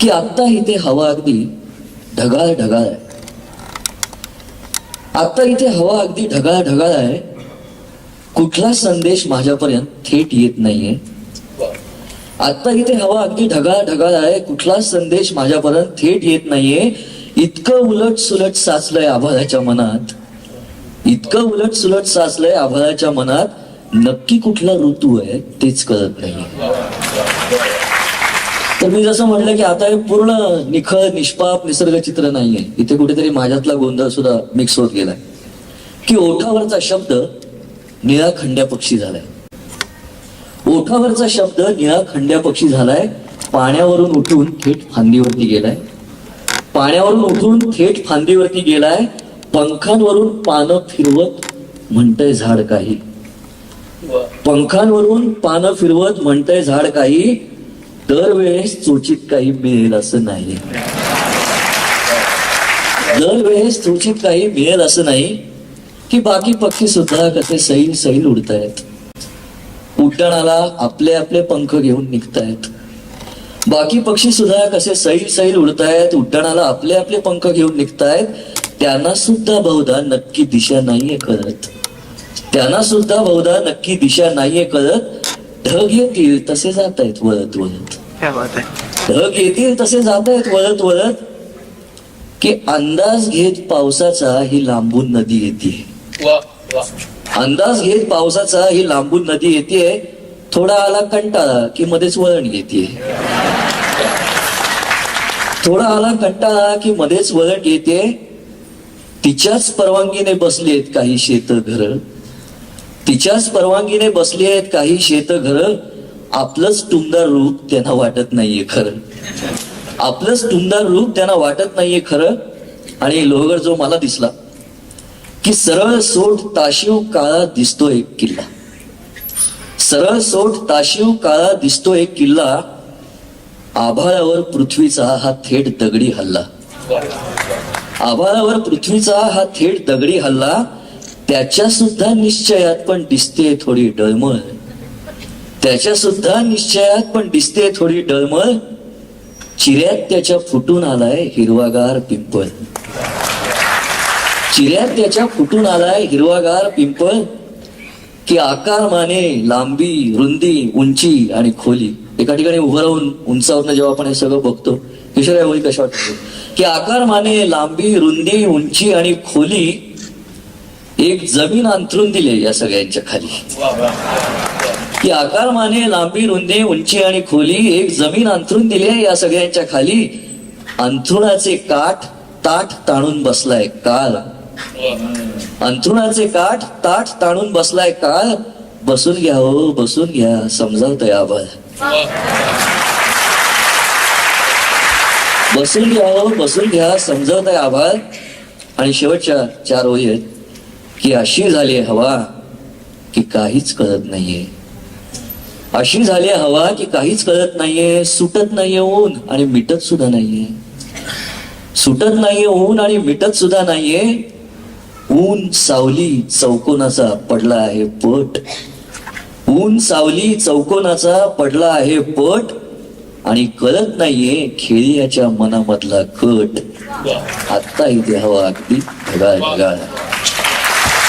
की आत्ता इथे हवा अगदी ढगाळ ढगाळ आहे. आत्ता इथे हवा अगदी ढगाळ ढगाळ आहे. कुठला संदेश माझ्यापर्यंत थेट येत नाहीये. आता इथे हवा अगदी ढगाळ ढगाळ आहे. कुठला संदेश माझ्यापर्यंत थेट येत नाहीये. इतकं उलट सुलट साचलंय आभाळाच्या मनात. इतकं उलट सुलट साचलंय आभाळाच्या मनात. नक्की कुठला ऋतू आहे तेच कळत नाही तर मी जसं म्हटलं की आता हे पूर्ण निखळ निष्पाप निसर्ग चित्र नाहीये. इथे कुठेतरी माझ्यातला गोंधळ सुद्धा मिक्स होत गेलाय. की ओठावरचा शब्द निळा खंड्या पक्षी झालाय. ओठावरचा शब्द निळा खंड्या पक्षी झालाय पाण्यावरून उठून थेट फांदीवरती गेलाय. पाण्यावरून उठून थेट फांदीवरती गेलाय पंखांवरून पानं फिरवत म्हणतंय झाड काही. पंखांवरून पानं फिरवत म्हणतंय झाड काही दरवेळेस चोचीत काही मिळेल असं नाही. दरवेळेस चोचीत काही मिळेल असं नाही की बाकी पक्षी सुद्धा कसे सैल सैल उडतायत. उड्डाणाला आपले आपले पंख घेऊन निघतायत. बाकी पक्षी सुद्धा कसे सैल सैल उडतायत उड्डाणाला आपले आपले पंख घेऊन निघतायत त्यांना सुद्धा बहुधा नक्की दिशा नाहीये कळत. त्यांना सुद्धा बहुधा नक्की दिशा नाहीये कळत. ढग येतील तसे जात आहेत वळत वळत. क्या बात है। ढग येतील तसे जात आहेत वळत वळत की अंदाज घेत पावसाचा ही लांबून नदी येते. अंदाज घेत पावसाचा ही लांबून नदी येते थोडा आला कंटाळा की मध्येच वळण येते. थोडा आला कंटाळा की मध्येच वळण येते तिच्याच परवानगीने बसलेत काही शेत घर तिच्याच परवानगीने बसली आहेत काही शेत घर आपलंच टुमदार रूप त्यांना वाटत नाहीये खरं. आपलंच टुमदार रूप त्यांना वाटत नाहीये खरं. आणि लोहगड जो मला दिसला की सरळ सोट ताशीव काळा दिसतो एक किल्ला. सरळ सोट ताशीव काळा दिसतो एक किल्ला आभाळावर पृथ्वीचा हा थेट दगडी हल्ला. आभाळावर पृथ्वीचा हा थेट दगडी हल्ला त्याच्या सुद्धा निश्चयात पण दिसते थोडी डळमळ. त्याच्या सुद्धा निश्चयात पण दिसते थोडी डळमळ. चिऱ्यात त्याच्या फुटून आलाय हिरवागार पिंपळ. चिऱ्यात त्याच्या फुटून आलाय हिरवागार पिंपळ. की आकार माने लांबी रुंदी उंची आणि खोली. एका ठिकाणी उभं राहून उंचावरनं जेव्हा आपण हे सगळं बघतो किशोर होईल कशा वाटतो? की आकार माने लांबी रुंदी उंची आणि खोली एक जमीन अंतरून दिले या सगळ्यांच्या खाली. की आकार माने लांबी रुंदी उंची आणि खोली एक जमीन अंथरून दिली या सगळ्यांच्या खाली. अंथरुणाचे काठ ताठ ताणून बसलाय काल. अंथरुणाचे काठ ताठ ताणून बसलाय काल. बसून घ्या हो बसून घ्या समजावतोय आभाळ बसून घ्या हो बसून घ्या समजावतंय आभाळ आणि शेवटच्या चार ओळी आहेत की अशी झाली हवा की काहीच कळत नाहीये. अशी झाली हवा की काहीच कळत नाहीये सुटत नाहीये ऊन आणि मिटत सुद्धा नाहीये. सुटत नाहीये ऊन आणि मिटत सुद्धा नाहीये. ऊन सावली चौकोनाचा पडला आहे पट. ऊन सावली चौकोनाचा पडला आहे पट आणि कळत नाहीये खेळियाच्या मनामधला कट. आत्ता इथे हवा अगदी ढगाळ ढगाळ